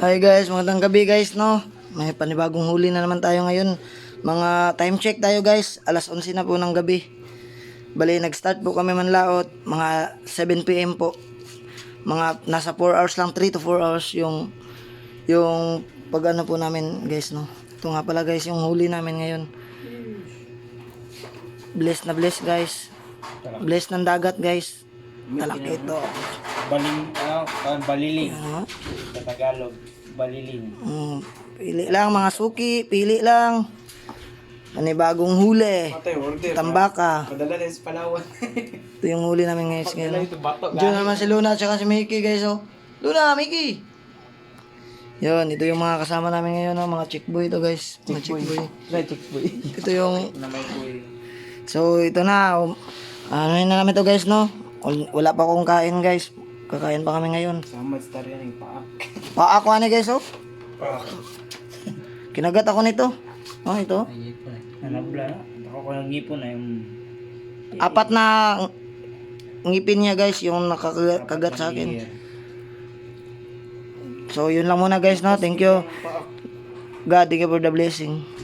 Hi guys, magandang gabi guys, no? May panibagong huli na naman tayo ngayon. Mga time check tayo guys, alas 11 na po ng gabi. Bali, nag-start po kami manlaot, mga 7pm po. Mga nasa 4 hours lang, 3 to 4 hours yung yung pag ano po namin guys, no? Ito nga pala guys, yung huli namin ngayon. Bless na bless guys. Bless ng dagat guys. Talaki ito. Baling, ah, ah, baliling. Ano? Sa Tagalog, baliling. Mm, pili lang mga suki, pili lang. Panibagong huli. Ate, order. Tambaka. Padala din sa Palawan. Ito yung huli namin guys ngayon. ito bato. Diyan naman si Luna at si Mickey guys oh. Luna, Mickey! Yun, ito yung mga kasama namin ngayon oh, mga chick boy ito guys. Mga chick boy. Right, chick boy. Ito yung, Na so ito na. Um, ano yun na namin to guys no? Wal- Wala pa akong kain guys. Kakain pa kami ngayon. Sama star yan yung paak. Paako ni guys oh. Paak. Kinagat ako nito. Oh, ito. Nanabla. Ako ko ng ngipon na yung... Apat na ngipin niya guys yung nakakagat sa akin. So yun lang muna guys no. Thank you. God, thank you for the blessing.